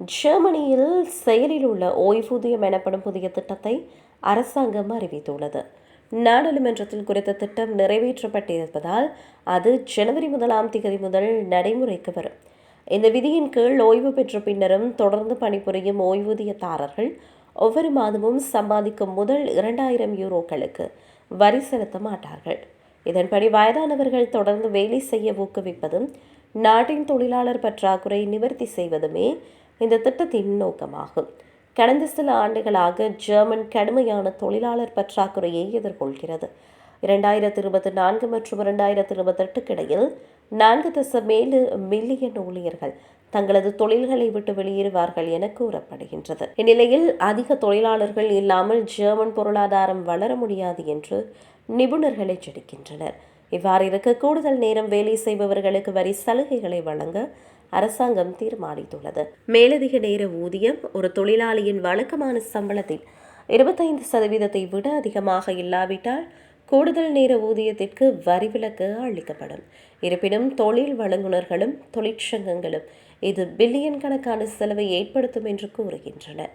ஜெர்மனியில் செயலில் உள்ள ஓய்வூதியம் எனப்படும் புதிய திட்டத்தை அரசாங்கம் அறிவித்துள்ளது. நாடாளுமன்றத்தில் குறித்த திட்டம் நிறைவேற்றப்பட்டிருப்பதால் அது ஜனவரி முதலாம் தேதி முதல் நடைமுறைக்கு வரும். இந்த விதியின் கீழ் ஓய்வு பெற்ற பின்னரும் தொடர்ந்து பணிபுரியும் ஓய்வூதியதாரர்கள் ஒவ்வொரு மாதமும் சம்பாதிக்கும் முதல் இரண்டாயிரம் யூரோக்களுக்கு வரி செலுத்த மாட்டார்கள். இதன்படி வயதானவர்கள் தொடர்ந்து வேலை செய்ய ஊக்குவிப்பதும் நாட்டின் தொழிலாளர் பற்றாக்குறை நிவர்த்தி செய்வதுமே இந்த திட்டத்தின் நோக்கமாகும். கடந்த சில ஆண்டுகளாக ஜெர்மன் கடுமையான தொழிலாளர் பற்றாக்குறையை எதிர்கொள்கிறது. இரண்டாயிரத்தி இருபத்தி நான்கு மற்றும் இரண்டாயிரத்தி இருபத்தெட்டுக்கு இடையில் நான்கு தசம் ஏழு மில்லியன் ஊழியர்கள் தங்களது தொழில்களை விட்டு வெளியேறுவார்கள் என கூறப்படுகின்றது. இந்நிலையில் அதிக தொழிலாளர்கள் இல்லாமல் ஜெர்மன் பொருளாதாரம் வளர முடியாது என்று நிபுணர்கள் எச்சரிக்கின்றனர் இவ்வாறு இருக்க கூடுதல் நேரம் வேலை செய்பவர்களுக்கு வரி சலுகைகளை வழங்க அரசாங்கம் தீர்மானித்துள்ளது. மேலதிக நேர ஊதியம் ஒரு தொழிலாளியின் வழக்கமான சம்பளத்தில் இருபத்தைந்து சதவீதத்தை விட அதிகமாக இல்லாவிட்டால் கூடுதல் நேர ஊதியத்திற்கு வரி விலக்கு அளிக்கப்படும். இருப்பினும் தொழில் வழங்குநர்களும் தொழிற்சங்கங்களும் இது பில்லியன் கணக்கான செலவை ஏற்படுத்தும் என்று கூறுகின்றன